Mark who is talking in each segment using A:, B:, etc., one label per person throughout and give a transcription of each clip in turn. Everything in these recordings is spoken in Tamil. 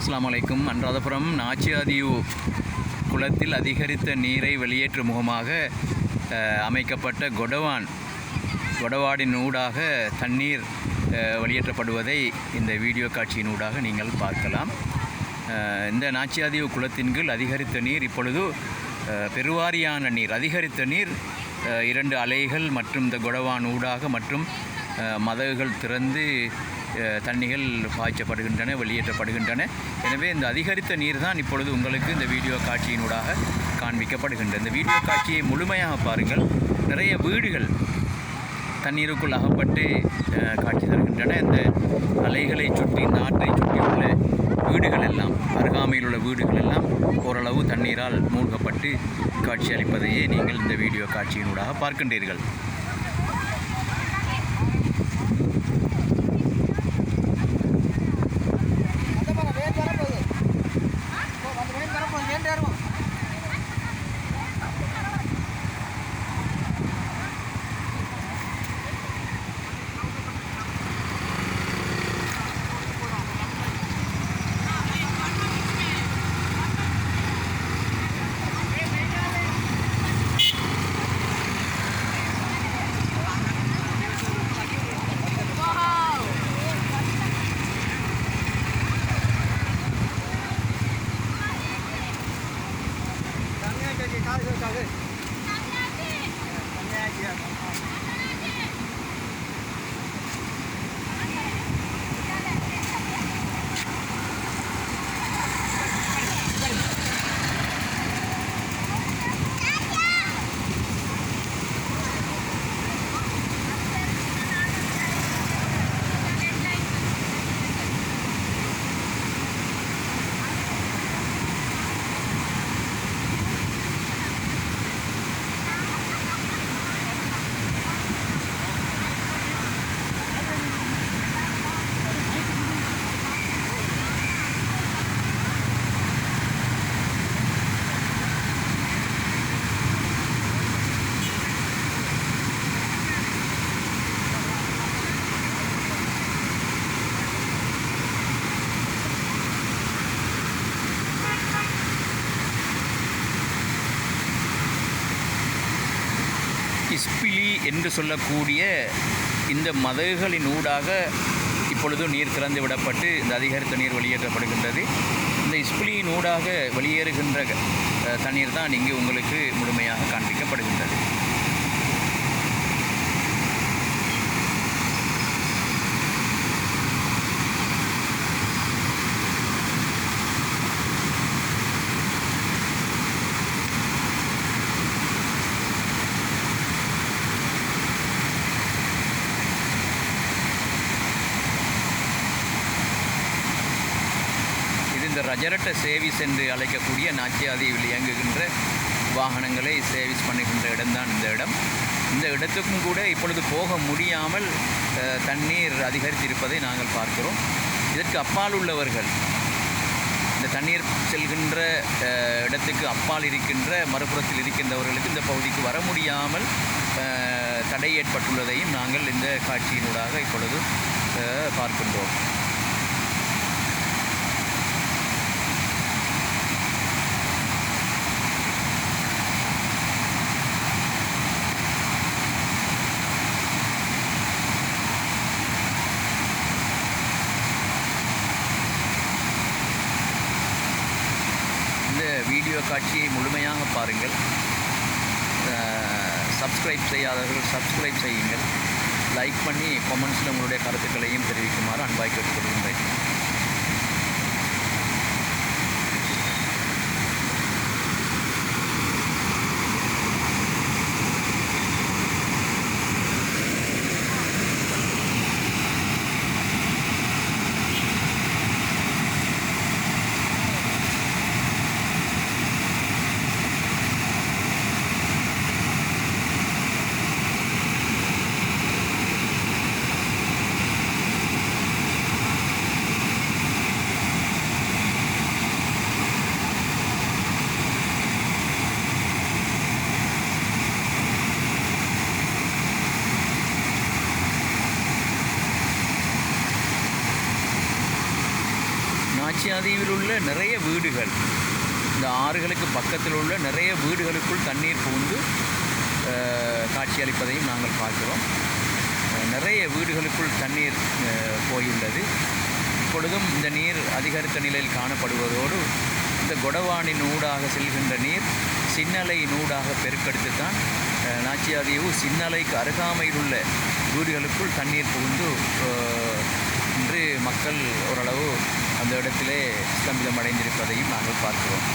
A: அஸ்லாம் வலைக்கும் அன்றாதபுரம் நாச்சியாதியு குளத்தில் அதிகரித்த நீரை வெளியேற்றும் முகமாக அமைக்கப்பட்ட கொடவான் கொடவாடின் ஊடாக தண்ணீர் வெளியேற்றப்படுவதை இந்த வீடியோ காட்சியின் ஊடாக நீங்கள் பார்க்கலாம். இந்த நாச்சியாதியு குளத்தின் கீழ் அதிகரித்த நீர் இப்பொழுது பெருவாரியான நீர் அதிகரித்த நீர் இரண்டு அலைகள் மற்றும் இந்த கொடவான் ஊடாக மற்றும் மதகுகள் திறந்து தண்ணிகள் பாய்ச்சப்படுகின்றன வெளியேற்றப்படுகின்றன. எனவே இந்த அதிகரித்த நீர் தான் இப்பொழுது உங்களுக்கு இந்த வீடியோ காட்சியினூடாக காண்பிக்கப்படுகின்றது இந்த வீடியோ காட்சியை முழுமையாக பாருங்கள். நிறைய வீடுகள் தண்ணீருக்குள் அகப்பட்டு காட்சி தருகின்றன. இந்த அலைகளை சுற்றி இந்த ஆற்றை சுற்றி உள்ள வீடுகள் எல்லாம் அருகாமையில் உள்ள வீடுகள் எல்லாம் ஓரளவு தண்ணீரால் மூழ்கப்பட்டு காட்சி அளிப்பதையே நீங்கள் இந்த வீடியோ காட்சியினூடாக பார்க்கின்றீர்கள்.
B: કાગળ કાગળ તમે આ ગયા.
A: இஸ்பிலி என்று சொல்லக்கூடிய இந்த மதகுகளின் ஊடாக இப்பொழுது நீர் திறந்து விடப்பட்டு இந்த அதிகரித்த நீர் வெளியேற்றப்படுகின்றது. இந்த இஸ்பிலியின் ஊடாக வெளியேறுகின்ற தண்ணீர் தான் இங்கு உங்களுக்கு முழுமையாக காண்பிக்கப்படுகின்றது. இந்த ரஜரட்ட சேவிஸ் என்று அழைக்கக்கூடிய நாச்சியாதியில் இயங்குகின்ற வாகனங்களை சேவிஸ் பண்ணுகின்ற இடம்தான் இந்த இடம். இந்த இடத்துக்கும் கூட இப்பொழுது போக முடியாமல் தண்ணீர் அதிகரித்திருப்பதை நாங்கள் பார்க்கிறோம். இதற்கு அப்பால் உள்ளவர்கள் இந்த தண்ணீர் செல்கின்ற இடத்துக்கு அப்பால் இருக்கின்ற மறுபுறத்தில் இருக்கின்றவர்களுக்கு இந்த பகுதிக்கு வர முடியாமல் தடை ஏற்பட்டுள்ளதையும் நாங்கள் இந்த காட்சியினூடாக இப்பொழுது பார்க்கின்றோம் இந்த வீடியோ காட்சியை முழுமையாக பாருங்கள். சப்ஸ்கிரைப் செய்யாதவர்கள் சப்ஸ்கிரைப் செய்யுங்கள். லைக் பண்ணி கமெண்ட்ஸில் உங்களுடைய கருத்துக்களையும் தெரிவிக்குமாறு அன்பாய் கேட்டுக்கொள்கின்றேன். நாச்சியாதீவில் உள்ள நிறைய வீடுகள். இந்த ஆறுகளுக்கு பக்கத்தில் உள்ள நிறைய வீடுகளுக்குள் தண்ணீர் புகுந்து காட்சியளிப்பதையும் நாங்கள் பார்க்கிறோம். நிறைய வீடுகளுக்குள் தண்ணீர் போயுள்ளது. இப்பொழுதும் இந்த நீர் அதிகரித்த நிலையில் காணப்படுவதோடு இந்த கொடவானின் ஊடாக செல்கின்ற நீர் சின்னலையின் ஊடாக பெருக்கெடுத்து தான் நாச்சியாதீவு சின்னலைக்கு அருகாமையில் உள்ள வீடுகளுக்குள் தண்ணீர் புகுந்து இன்று மக்கள் ஓரளவு அந்த இடத்திலே ஸ்தம்பிதம் அடைந்திருப்பதையும் நாங்கள் பார்க்கிறோம்.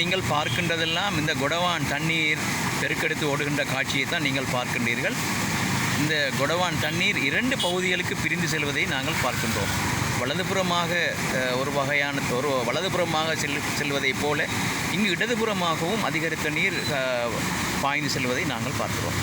A: நீங்கள் பார்க்கின்றதெல்லாம் இந்த குடவான் தண்ணீர் பெருக்கெடுத்து ஓடுகின்ற காட்சியை தான் நீங்கள் பார்க்கின்றீர்கள். இந்த குடவான் தண்ணீர் இரண்டு பகுதிகளுக்கு பிரிந்து செல்வதை நாங்கள் பார்க்கின்றோம். வலதுபுறமாக ஒரு வகையான ஒரு வலதுபுறமாக செல் செல்வதைப் போல இங்கு இடதுபுறமாகவும் அதிகரித்த நீர் பாய்ந்து செல்வதை நாங்கள் பார்க்கிறோம்.